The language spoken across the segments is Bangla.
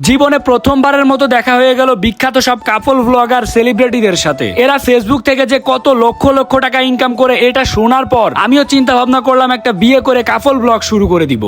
জীবনে প্রথমবারের মতো দেখা হয়ে গেল বিখ্যাত সব কাপল ব্লগার সেলিব্রিটিদের সাথে। এরা ফেসবুক থেকে যে কত লক্ষ লক্ষ টাকা ইনকাম করে এটা শোনার পর আমিও চিন্তা ভাবনা করলাম একটা বিয়ে করে কাপল ব্লগ শুরু করে দিব।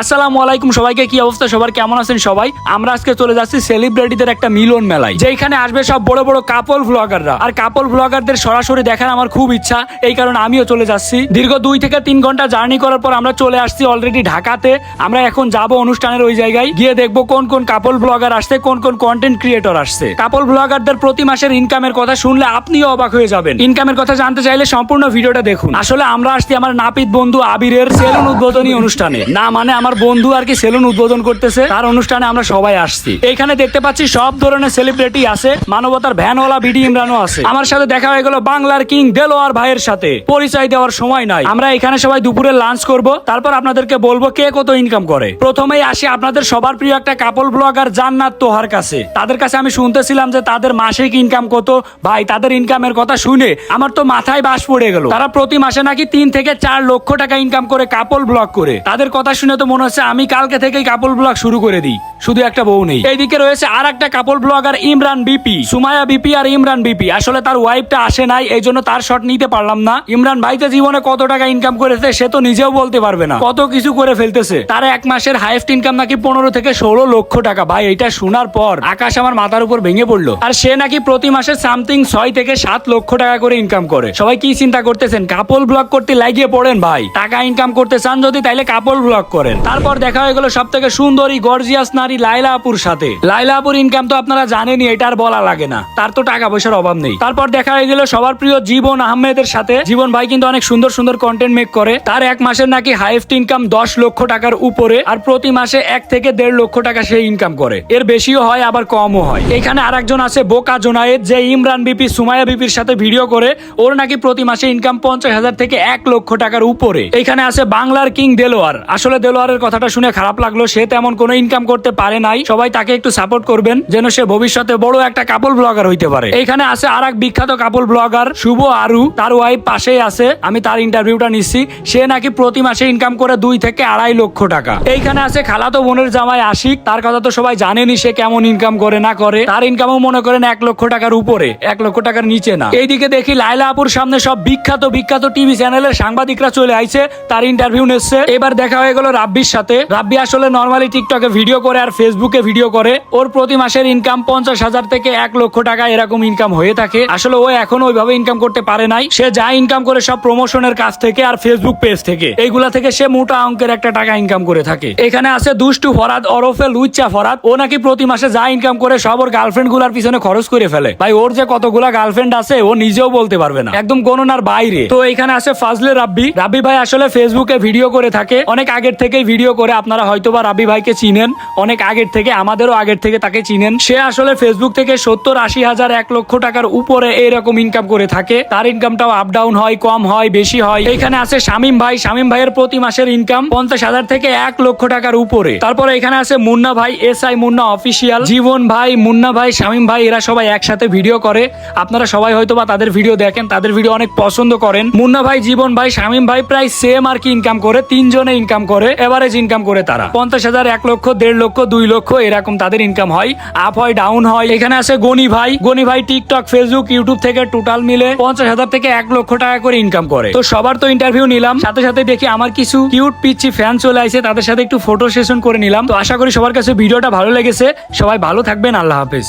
আসসালামু আলাইকুম, সবাইকে কি অবস্থা? সবার কেমন আছেন সবাই? আমরা আজকে চলে যাচ্ছি সেলিব্রিটিদের একটা মিলন মেলায়। যেখানে আসবে সব বড় বড় কাপল ব্লগাররা আর কাপল ব্লগারদের সরাসরি দেখার আমার খুব ইচ্ছা, এই কারণে আমিও চলে যাচ্ছি। দীর্ঘ দুই থেকে তিন ঘণ্টা জার্নি করার পর আমরা চলে আসছি অলরেডি ঢাকাতে। আমরা এখন যাব অনুষ্ঠানের ওই জায়গায়। গিয়ে দেখব কোন কোন কাপল ব্লগার আসছে, কোন কোন কন্টেন্ট ক্রিয়েটর আসছে। কাপল ব্লগারদের প্রতি মাসের ইনকামের কথা শুনলে আপনিও অবাক হয়ে যাবেন। ইনকামের কথা জানতে চাইলে সম্পূর্ণ ভিডিওটা দেখুন। আসলে আমরা আসছি আমার নাপিত বন্ধু আবিরের সেলুন উদ্বোধনী অনুষ্ঠানে। না মানে আমার বন্ধু আর কি সেলুন উদ্বোধন করতেছে। তার অনুষ্ঠানে আমরা সবাই আসছি। এখানে দেখতে পাচ্ছি সব ধরনের সেলিব্রিটি আছে। মানবতার ভ্যানওয়ালা বিডি ইমরানও আছে। আমার সাথে দেখা হয়ে গেল বাংলার কিং দেলোয়ার ভাইয়ের সাথে। পরিচয় দেওয়ার সময় নাই। আমরা এখানে সবাই দুপুরে লাঞ্চ করব। তারপর আপনাদেরকে বলব কে কত ইনকাম করে। প্রথমেই আসি আপনাদের সবার প্রিয় একটা কাপল ব্লগার জান্নাত তোহার কাছে। তাদের কাছে আমি শুনতেছিলাম যে তাদের মাসিক ইনকাম কত। ভাই, তাদের ইনকামের কথা শুনে আমার তো মাথায় বাস পড়ে গেল। তারা প্রতি মাসে নাকি তিন থেকে চার লক্ষ টাকা ইনকাম করে কাপল ব্লগ করে। তাদের কথা শুনে তো মনে হচ্ছে আমি কালকে থেকেই কাপল ব্লগ শুরু করে দিই। শুধু একটা বউ নেই। এইদিকে রয়েছে আর একটা couple blogger Imran BP Sumaya BP আর ইমরান বিপি আসলে তার ওয়াইফটা আসে নাই এই জন্য তার শট নিতে পারলাম না। ইমরান ভাই তো জীবনে কত টাকা ইনকাম করেছে, সে তো নিজেও বলতে পারবে না। কত কিছু করে ফেলতেছে। তার এক মাসের হাইয়েস্ট ইনকাম নাকি পনেরো থেকে ষোলো লক্ষ টাকা। ভাই এটা শোনার পর আকাশ আমার মাথার উপর ভেঙে পড়ল। আর সে নাকি প্রতি মাসে সামথিং ছয় থেকে সাত লক্ষ টাকা করে ইনকাম করে। সবাই কি চিন্তা করতেছেন? কাপল ব্লগ করতে লাগিয়ে পড়েন ভাই। টাকা ইনকাম করতে চান যদি, তাইলে কাপল ব্লগ করেন। তারপর দেখা হয়ে গেল সব থেকে সুন্দরী গর্জিয়াস নারী লাইলা আপুর সাথে। লাইলা আপুর ইনকাম তো আপনারা জানেনই, এটা আর বলা লাগে না। তার তো টাকা পয়সার অভাব নেই। তারপর দেখা হয়ে গেল সবার প্রিয় জীবন আহমেদের সাথে। জীবন ভাই কিন্তু অনেক সুন্দর সুন্দর কন্টেন্ট মেক করে। তার এক মাসের নাকি হাইয়েস্ট ইনকাম দশ লক্ষ টাকার উপরে, আর প্রতি মাসে এক থেকে দেড় লক্ষ টাকা সে ইনকাম করে। এর বেশিও হয়, আবার কমও হয়। এখানে আর একজন আছে বোকা জোনায়েদ, যে ইমরান বিপি সুমায়া বিপির সাথে ভিডিও করে। ওর নাকি প্রতি মাসে ইনকাম পঞ্চাশ হাজার থেকে এক লক্ষ টাকার উপরে। এখানে আছে বাংলার কিং দেলোয়ার। আসলে দেলোয়ারের কথাটা শুনে খারাপ লাগল। সে তেমন কোনো ইনকাম করতে পারে নাই। সবাই তাকে একটু সাপোর্ট করবেন, যেন সে ভবিষ্যতে বড় একটা কাপল ব্লগার হইতে পারে। এখানে আছে আর এক বিখ্যাত কাপল ব্লগার শুভ আরু। তার ওয়াইফ পাশেই আছে। আমি তার ইন্টারভিউটা নিচ্ছি। সে নাকি প্রতি মাসে ইনকাম করে দুই থেকে আড়াই লক্ষ টাকা। এইখানে আছে খালাতো বোনের জামাই আশিক। তার কথা তো সবাই জানেনি সে কেমন ইনকাম করে না করে। তার ইনকামও মনে করেন এক লক্ষ টাকার উপরে, এক লক্ষ টাকার নিচে না। এইদিকে দেখি লাইলা আপুর সামনে সব বিখ্যাত বিখ্যাত টিভি চ্যানেলের সাংবাদিকরা চলে আইছে। তার ইন্টারভিউ নিচ্ছে। এবার দেখা হয়ে গেল রাব্বির সাথে। রাব্বি আসলে নর্মালি টিকটকে ভিডিও করে আর ফেসবুকে ভিডিও করে। ওর প্রতি মাসের ইনকাম পঞ্চাশ হাজার থেকে এক লক্ষ টাকা এরকম ইনকাম হয়ে থাকে। আসলে ও এখন ওইভাবে ইনকাম করতে পারে নাই। সে যা ইনকাম করে সব প্রমোশনের কাজ থেকে আর ফেসবুক পেজ থেকে। এইগুলা থেকে সে মোটা অঙ্কের একটা টাকা ইনকাম করে থাকে। এখানে আছে দুষ্টু ফরাদ ওরফে লুচ্চা ফরাদ। ও নাকি প্রতি মাসে যা ইনকাম করে সব ওর গার্লফ্রেন্ডগুলার পিছনে খরচ করে ফেলে। ভাই, ওর যে কতগুলা গার্লফ্রেন্ড আছে, ও নিজেও বলতে পারবে না। একদম গণনার বাইরে। তো এখানে আছে ফাজলে রাব্বি। রাব্বি ভাই আসলে ফেসবুকে ভিডিও করে থাকে। অনেক আগের থেকেই ভিডিও করে আপনারা হয়তোবা রাবি ভাইকে চিনেন। অনেক আগের থেকে, আমাদেরও আগের থেকে তাকে চিনেন। সে আসলে ফেসবুক থেকে সত্তর আশি হাজার এক লক্ষ টাকার উপরে এরকম ইনকাম করে থাকে। তার ইনকামটাও আপ ডাউন হয়, কম হয়, বেশি হয়। এখানে আছে শামিম ভাই। শামিম ভাইয়ের প্রতি মাসের ইনকাম পঞ্চাশ হাজার থেকে এক লক্ষ টাকার উপরে। তারপরে এখানে আছে মুন্না ভাই S I Munna official Jiban ভাই, মুন্না ভাই, শামিম ভাই, এরা সবাই একসাথে ভিডিও করে। আপনারা সবাই হয়তো বা তাদের ভিডিও দেখেন, তাদের ভিডিও অনেক পছন্দ করেন। মুন্না ভাই, জীবন ভাই, শামিম ভাই প্রায় সেম আর কি ইনকাম করে, তিনজনে ইনকাম করে। এভারেজ ইনকাম করে তারা। পঞ্চাশ হাজার, এক লক্ষ, দেড় লক্ষ, দুই লক্ষ, এরকম তাদের ইনকাম হয়। আপ হয় ডাউন হয়। এখানে আছে গনি ভাই। গনি ভাই টিকটক ফেসবুক ইউটিউব থেকে টোটাল মিলে পঞ্চাশ হাজার থেকে এক লক্ষ টাকা করে ইনকাম করে। তো সবার তো ইন্টারভিউ নিলাম। সাথে সাথে দেখি আমার কিছু কিউট পিচ্ছি ফ্যান চলে আসে তাদের সাথে একটু ফটো সেশন করে নিলাম। তো আশা করি সবার কাছে ভিডিওটা ভালো লেগেছে। সবাই ভালো থাকবেন। আল্লাহ হাফেজ।